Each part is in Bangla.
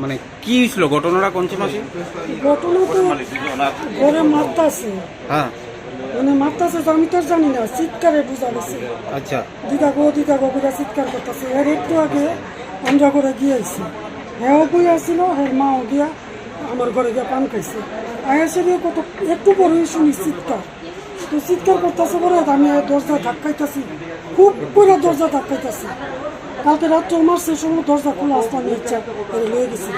মানে কি হয়েছিল? ঘটনাটা কোন মাসে ঘটনা তো ঘরে মারতাছে হ্যাঁ। মানে মারতাছে তো আমি তো জানি না চিৎকারে বোঝা গেছে। আচ্ছা। দিদা গো দিদা গো করে চিৎকার করতেছে। এর একটু আগে আমরা করে গিয়েছি। হ্যাঁ বই আসছিল হ্যাঁ মাও গিয়া আমার ঘরে গিয়া পান খাইছে। আয়াসে দিয়ে কত একটু পরে শুনি চিৎকার। তো চিৎকার করতেছে পরে আমি দরজা ধাক্কাইতেছি। খুব করে দরজা ধাক্কাইতেছি। কালকে রাত্রে মারছে সময় দরজা খোলা আসতে আমি ইচ্ছা করে লয়ে গেছি।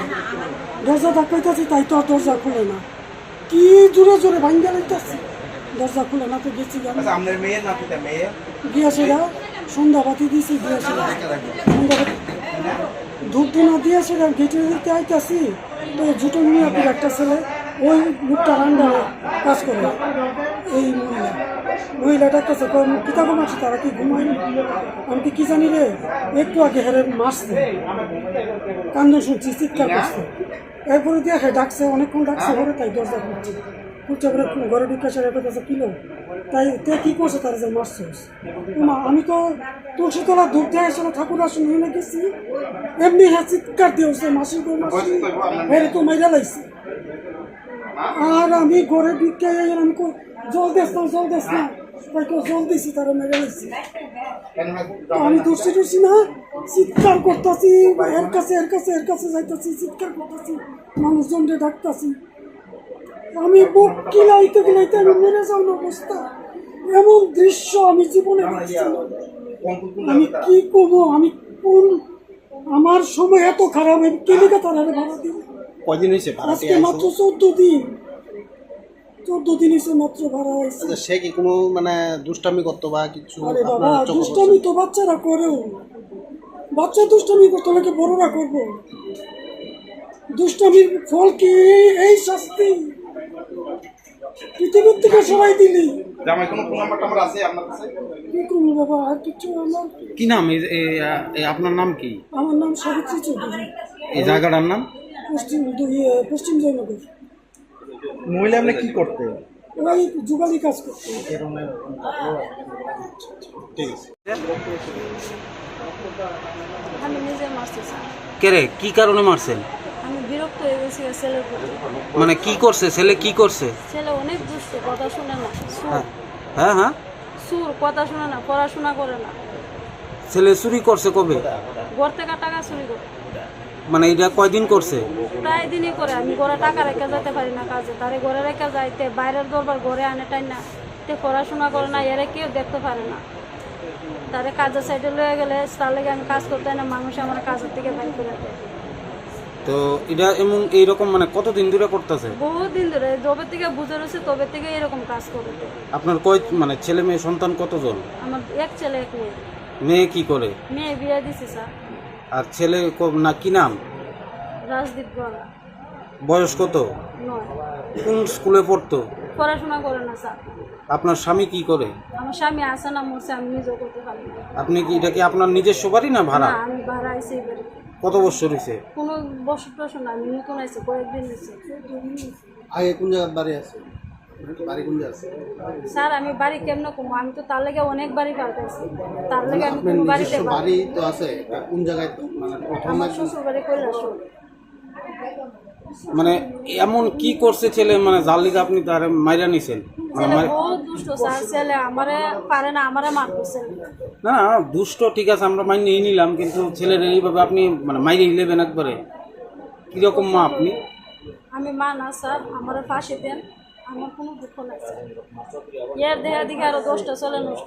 দরজা ধাক্কাইতেছি তাই তো আর দরজা খুলে না। কি জোরে জোরে ভাঙ্গা লাইতেছি। দরজা খুলে না তো গেছি আমি আপনার মেয়ের নাতিটা মেয়ে? দিয়েছিল সন্ধ্যাবাতি দিয়েছি দিয়েছিল সন্ধ্যাবাতি ধূপ ধুনা দিয়েছিল গেটে দিতে আইতাছি। তো জুটো নিয়ে আপনি একটা ছেলে ওই মুখটা রান্না কাজ করে এই মহিলা। মহিলাটার কাছে কিতাব মারছে তারা কি ঘুমায় আমি কি কি জানি রে একটু আগে হেরে মারছে। কান্দ শুনছি চিৎকার করছে। এরপরে দিয়ে ডাকছে অনেকক্ষণ ডাকছে ঘরে তাই দরজা খুলছে। খুলছে পরে ঘরে ঢুকে সে কাছে কিলো তাই তে কি করছে তার যে মারছে আমি তো তুলসী তুলসীতলা ধূপ দিয়ে এসে ঠাকুর আসন এনে গেছি। এমনি হ্যাঁ চিৎকার দিয়েছে মাসি গো, মাসি এর তো মাইরা লাগছে আর আমি ঘরে ঢুকে আমি জল দেস না, জল দেস না। সবাই কেউ জল দিছি, তারা মেরে লাইছে। আমি দর্শি টর্শি না, চিৎকার করতেছি, এর কাছে এর কাছে এর কাছে যাইতেছি, চিৎকার করতেছি মানুষজনকে ডাকতেছি। আমি বুক কিলাইতে কিলাইতে আমি মেরে যাওয়ার অবস্থা। এমন দৃশ্য আমি জীবনে। আমি কি করব? আমি কোন আমার সময় এত খারাপ আমি কেলিকা তারা ভাড়া দিই কদিন হয়েছে আজকে মাত্র চোদ্দ দিন। চোদ্দ দিন এসে মাত্র ভাড়া হয়েছে আচ্ছা সে কি কোনো মানে দুষ্টামি করতো বা কিছু আরে বাবা দুষ্টামি তো বাচ্চারা করেও। বাচ্চা দুষ্টামি করতে নাকি বড়রা করব? দুষ্টামির ফল কি এই শাস্তি? পৃথিবীর থেকে সবাই দিলি। জামাই কোনো ফোন নাম্বার টাম্বার আছে আপনার কাছে? কি করব বাবা আর কিছু আমার কি নাম? এ- এ- এ- আপনার নাম কি? আমার নাম সাবিত্রী চৌধুরী। এই জায়গাটার নাম? পশ্চিম পশ্চিম জয়নগর। মহিলা আপনি কি করতে? ওই যুগালি কাজ করতে। ঠিক আছে। আমি নিজে মারছি কে রে? কি কারণে মারছেন? আমি বিরক্ত হয়ে গেছি ছেলের প্রতি। মানে কি করছে? ছেলে কি করছে? ছেলে অনেক দুষ্ট কথা শুনে না। সুর। হ্যাঁ। হ্যাঁ হ্যাঁ? সুর কথা শুনে না পড়াশোনা করে না। ছেলে চুরি করছে কবে? ঘর থেকে টাকা চুরি করে। মানে এটা কয়দিন করছে? প্রায় দিনই করে। আমি ঘরে টাকা রেখে যেতে পারি না কাজে। তারে ঘরে রেখে যাইতে বাইরের দরবার ঘরে আনে টাই না। তে পড়াশোনা করে না এরা কেউ দেখতে পারে না। তারে কাজের সাইডে লয়ে গেলে তার লেগে আমি কাজ করতে না মানুষ আমার কাজের থেকে বাইর করে দেয়। তো এটা এমন এইরকম মানে কতদিন ধরে করতেছে? বহুত দিন ধরে যবে থেকে বুঝে রয়েছে তবে থেকে এরকম কাজ করে আপনার কয় মানে ছেলে মেয়ে সন্তান কতজন? আমার এক ছেলে এক মেয়ে। মেয়ে কি করে? মেয়ে বিয়ে দিছি স্যার। আর ছেলে ক- না কি নাম? রাজদীপ গড়া। বয়স কত? নয়। কোন স্কুলে পড়তো? পড়াশোনা করে না স্যার। আপনার স্বামী কি করে? আমার স্বামী আসে না মরছে আমি নিজেও করতে পারি না। আপনি কি এটা কি আপনার নিজস্ব বাড়ি না ভাড়া? না, আমি ভাড়া আইসি এবারে কত বছর হয়েছে কোনো বছর টছর না আমি নতুন আইছে কয়েকদিন হয়েছে আগে কোন জায়গার বাড়ি আছে? বাড়ি কোন জায়গা আছে? স্যার আমি বাড়ি কেমন কমো? আমি তো তার লাগে অনেক বাড়ি পাল্টাইছি। তার লাগে আমি কোন বাড়িতে বাড়ি তো আছে কোন জায়গায় মানে প্রথম শ্বশুর বাড়ি কৈলাস মানে এমন কি করছে ছেলে মানে যার লিগে আপনি তার মাইরা নিছেন? মানে না না দুষ্ট ঠিক আছে আমরা মাইনে নিয়ে নিলাম কিন্তু ছেলের এইভাবে আপনি মানে মাইরে নিলেবেন একবারে। কীরকম মা আপনি? আমি মা না স্যার আমার ফাঁসি দেন আমার কোনো দুঃখ নাই স্যার। এর দেহা দিকে আরও দশটা চলে নষ্ট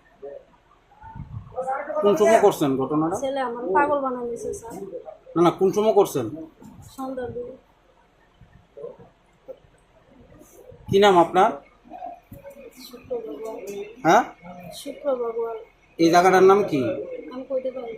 কোন সময় করছেন ঘটনাটা? ছেলে আমার পাগল বানাই দিয়েছে স্যার। না না কোন সময় করছেন? সন্ধ্যার দিকে। কি নাম আপনার? শুক্র ভগবান হ্যাঁ? শুক্র ভগবান এই জায়গাটার নাম কি? আমি কইতে পারি।